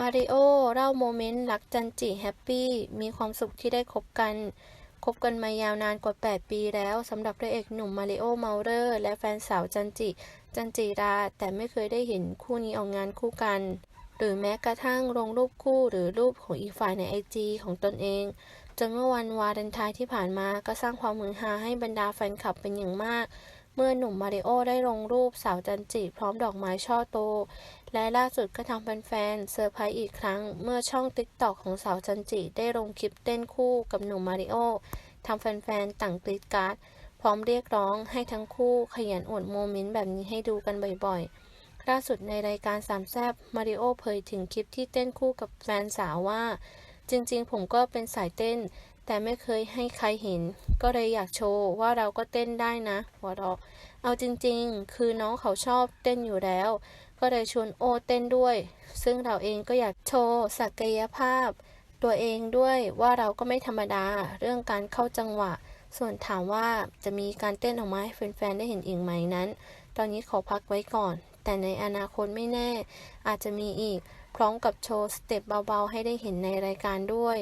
มาริโอเล่าโมเมนต์รักจันจิแฮปปี้มีความสุขที่ได้คบกันคบกันมายาวนานกว่า 8 ปีแล้วสำหรับพระเอกหนุ่มมาริโอเมาเลอร์ และแฟนสาวจันจิ จันจิรา แต่ไม่เคยได้เห็นคู่นี้ออกงานคู่กัน หรือแม้กระทั่งลงรูปคู่หรือรูปของอีกฝ่ายในไอจีของตนเอง จนเมื่อวันวาเลนไทน์ที่ผ่านมาก็สร้างความมือฮาให้บรรดาแฟนคลับเป็นอย่างมาก เมื่อหนุ่มมาริโอได้ลงรูปสาวจันจิพร้อมดอกไม้ช่อโต และล่าสุดก็ทำแฟนๆเซอร์ไพรส์อีกครั้ง เมื่อช่องติ๊กต็อกของสาวจันจิได้ลงคลิปเต้นคู่กับหนุ่มมาริโอทำแฟนๆต่างกรีดการ์ดพร้อมเรียกร้องให้ทั้งคู่ขยันอวดโมเมนต์แบบนี้ให้ดูกันบ่อยๆ ล่าสุดในรายการสามแซบมาริโอเผยถึงคลิปที่เต้นคู่กับแฟนสาวว่า จริงๆ ผมก็เป็นสายเต้น แต่ไม่เคยให้ใครเห็น ก็เลยอยากโชว์ว่าเราก็เต้นได้นะหัวเราะเอาจริงๆ คือน้องเขาชอบเต้นอยู่แล้ว ก็เลยชวนโอเต้นด้วย ซึ่งเราเองก็อยากโชว์ศักยภาพ ตัวเองด้วยว่าเราก็ไม่ธรรมดาเรื่องการเข้าจังหวะ ส่วนถามว่าจะมีการเต้นออกมาให้แฟนๆได้เห็นอีกไหมนั้น ตอนนี้ขอพักไว้ก่อน แต่ในอนาคตไม่แน่ อาจจะมีอีก พร้อมกับโชว์สเต็ปเบาๆ ให้ได้เห็นในรายการด้วย